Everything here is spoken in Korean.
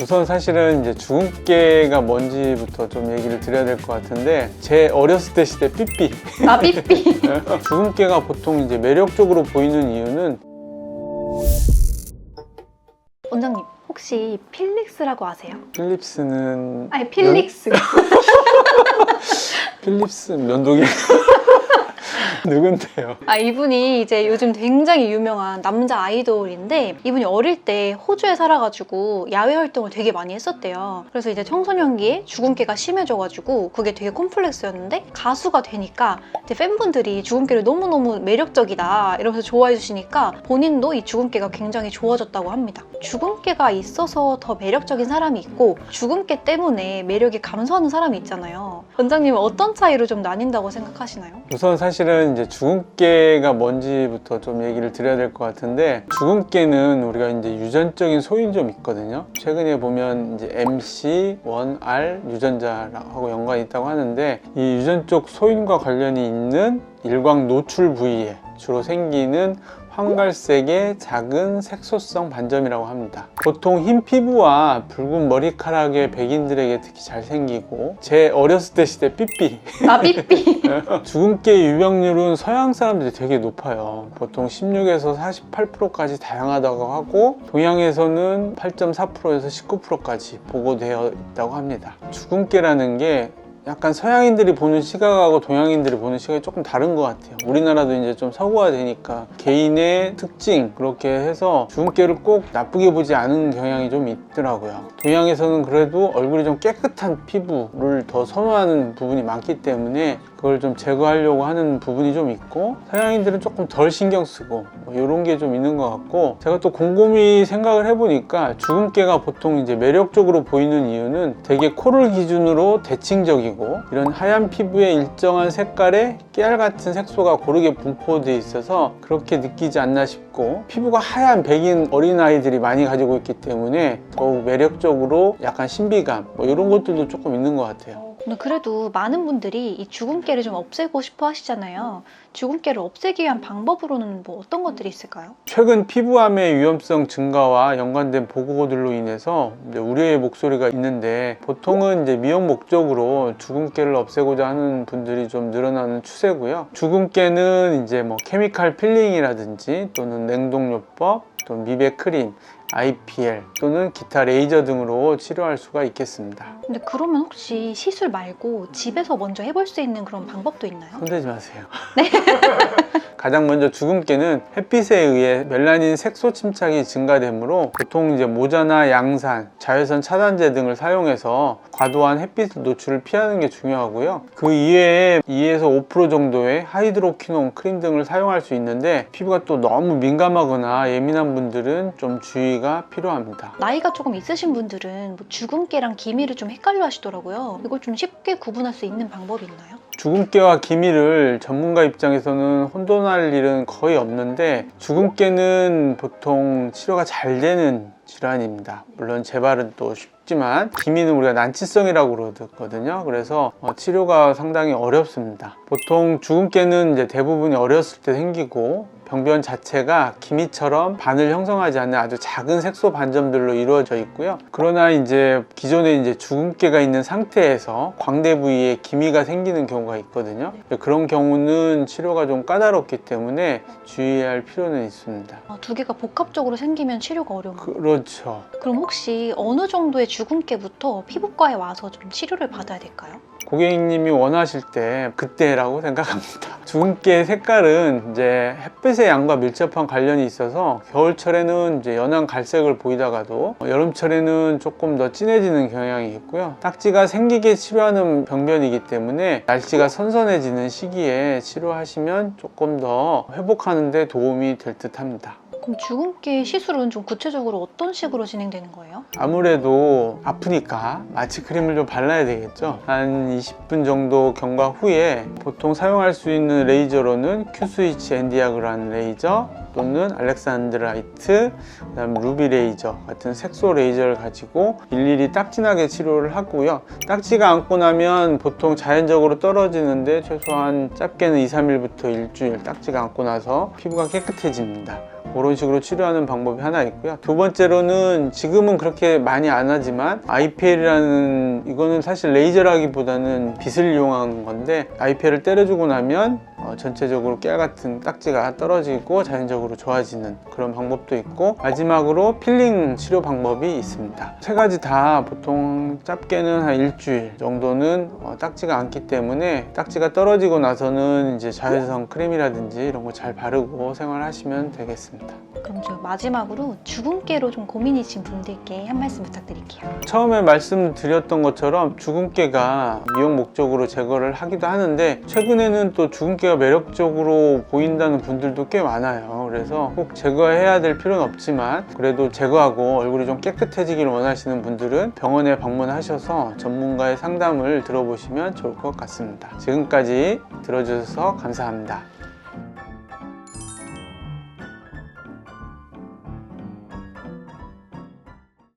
우선 사실은 이제 주근깨가 뭔지부터 좀 얘기를 드려야 될 것 같은데 제 어렸을 때 시대 삐삐 아 삐삐. 주근깨가 보통 이제 매력적으로 보이는 이유는 원장님 혹시 필릭스라고 아세요? 필립스는 아니 필릭스. 필립스 면도기 누군데요? 아 이분이 이제 요즘 굉장히 유명한 남자 아이돌인데 이분이 어릴 때 호주에 살아가지고 야외 활동을 되게 많이 했었대요. 그래서 이제 청소년기에 주근깨가 심해져가지고 그게 되게 콤플렉스였는데 가수가 되니까 이제 팬분들이 주근깨를 너무너무 매력적이다 이러면서 좋아해 주시니까 본인도 이 주근깨가 굉장히 좋아졌다고 합니다. 주근깨가 있어서 더 매력적인 사람이 있고 주근깨 때문에 매력이 감소하는 사람이 있잖아요. 원장님은 어떤 차이로 좀 나뉜다고 생각하시나요? 우선 사실은 이제 주근깨가 뭔지부터 좀 얘기를 드려야 될 것 같은데 주근깨는 우리가 이제 유전적인 소인이 좀 있거든요. 최근에 보면 이제 MC, 1R 유전자하고 연관이 있다고 하는데 이 유전적 소인과 관련이 있는 일광 노출 부위에 주로 생기는 황갈색의 작은 색소성 반점이라고 합니다. 보통 흰 피부와 붉은 머리카락의 백인들에게 특히 잘 생기고 제 어렸을 때 시대 삐삐 아 삐삐. 주근깨 유병률은 서양 사람들이 되게 높아요. 보통 16에서 48%까지 다양하다고 하고 동양에서는 8.4%에서 19%까지 보고되어 있다고 합니다. 주근깨라는 게 약간 서양인들이 보는 시각하고 동양인들이 보는 시각이 조금 다른 것 같아요. 우리나라도 이제 좀 서구화 되니까 개인의 특징 그렇게 해서 주근깨를 꼭 나쁘게 보지 않은 경향이 좀 있더라고요. 동양에서는 그래도 얼굴이 좀 깨끗한 피부를 더 선호하는 부분이 많기 때문에 그걸 좀 제거하려고 하는 부분이 좀 있고 서양인들은 조금 덜 신경 쓰고 뭐 이런 게 좀 있는 것 같고 제가 또 곰곰이 생각을 해보니까 주근깨가 보통 이제 매력적으로 보이는 이유는 되게 코를 기준으로 대칭적이고 이런 하얀 피부에 일정한 색깔의 깨알 같은 색소가 고르게 분포되어 있어서 그렇게 느끼지 않나 싶고 피부가 하얀 백인 어린아이들이 많이 가지고 있기 때문에 더욱 매력적으로 약간 신비감 뭐 이런 것들도 조금 있는 것 같아요. 근데 그래도 많은 분들이 이 주근깨를 좀 없애고 싶어 하시잖아요. 주근깨를 없애기 위한 방법으로는 뭐 어떤 것들이 있을까요? 최근 피부암의 위험성 증가와 연관된 보고들로 인해서 이제 우려의 목소리가 있는데 보통은 이제 미용 목적으로 주근깨를 없애고자 하는 분들이 좀 늘어나는 추세고요. 주근깨는 이제 뭐 케미칼 필링이라든지 또는 냉동요법 또는 미백 크림 IPL 또는 기타 레이저 등으로 치료할 수가 있겠습니다. 근데 그러면 혹시 시술 말고 집에서 먼저 해볼 수 있는 그런 방법도 있나요? 손대지 마세요. 가장 먼저 주근깨는 햇빛에 의해 멜라닌 색소 침착이 증가되므로 보통 이제 모자나 양산, 자외선 차단제 등을 사용해서 과도한 햇빛 노출을 피하는 게 중요하고요. 그 이외에 2에서 5% 정도의 하이드로퀴논 크림 등을 사용할 수 있는데 피부가 또 너무 민감하거나 예민한 분들은 좀 주의 가 필요합니다. 나이가 조금 있으신 분들은 뭐 주근깨랑 기미를 좀 헷갈려 하시더라고요. 이걸 좀 쉽게 구분할 수 있는 방법이 있나요? 주근깨와 기미를 전문가 입장에서는 혼돈할 일은 거의 없는데 주근깨는 보통 치료가 잘 되는 질환입니다. 물론 재발은 또 쉽지만 기미는 우리가 난치성이라고 그러거든요. 그래서 어, 치료가 상당히 어렵습니다. 보통 주근깨는 이제 대부분이 어렸을 때 생기고 병변 자체가 기미처럼 반을 형성하지 않는 아주 작은 색소 반점들로 이루어져 있고요. 그러나 이제 기존에 이제 주근깨가 있는 상태에서 광대 부위에 기미가 생기는 경우가 있거든요. 그런 경우는 치료가 좀 까다롭기 때문에 주의해야 할 필요는 있습니다. 아, 두 개가 복합적으로 생기면 치료가 어려운 거예요. 그렇죠. 그럼 혹시 어느 정도의 주근깨부터 피부과에 와서 좀 치료를 받아야 될까요? 고객님이 원하실 때 그때라고 생각합니다. 주근깨 색깔은 이제 햇빛의 양과 밀접한 관련이 있어서 겨울철에는 이제 연한 갈색을 보이다가도 여름철에는 조금 더 진해지는 경향이 있고요. 딱지가 생기게 치료하는 병변이기 때문에 날씨가 선선해지는 시기에 치료하시면 조금 더 회복하는 데 도움이 될 듯 합니다. 그럼 주근깨 시술은 좀 구체적으로 어떤 식으로 진행되는 거예요? 아무래도 아프니까 마취 크림을 좀 발라야 되겠죠 한 20분 정도 경과 후에 보통 사용할 수 있는 레이저로는 큐스위치 엔디아그라는 레이저 또는 알렉산드라이트, 그다음 루비 레이저 같은 색소 레이저를 가지고 일일이 딱진하게 치료를 하고요. 딱지가 앉고 나면 보통 자연적으로 떨어지는데 최소한 짧게는 2, 3일부터 일주일 딱지가 앉고 나서 피부가 깨끗해집니다. 그런 식으로 치료하는 방법이 하나 있고요. 두 번째로는 지금은 그렇게 많이 안 하지만 IPL이라는 이거는 사실 레이저라기보다는 빛을 이용하는 건데 IPL을 때려주고 나면 어, 전체적으로 깨 같은 딱지가 떨어지고 자연적으로 좋아지는 그런 방법도 있고 마지막으로 필링 치료 방법이 있습니다. 세 가지 다 보통 짧게는 한 일주일 정도는 어, 딱지가 않기 때문에 딱지가 떨어지고 나서는 이제 자외선 크림이라든지 이런 거 잘 바르고 생활하시면 되겠습니다. 그럼 저 마지막으로 주근깨로 좀 고민이신 분들께 한 말씀 부탁드릴게요. 처음에 말씀드렸던 것처럼 주근깨가 미용 목적으로 제거를 하기도 하는데 최근에는 또 주근깨 가 매력적으로 보인다는 분들도 꽤 많아요. 그래서 꼭 제거해야 될 필요는 없지만 그래도 제거하고 얼굴이 좀 깨끗해지길 원하시는 분들은 병원에 방문하셔서 전문가의 상담을 들어보시면 좋을 것 같습니다. 지금까지 들어주셔서 감사합니다.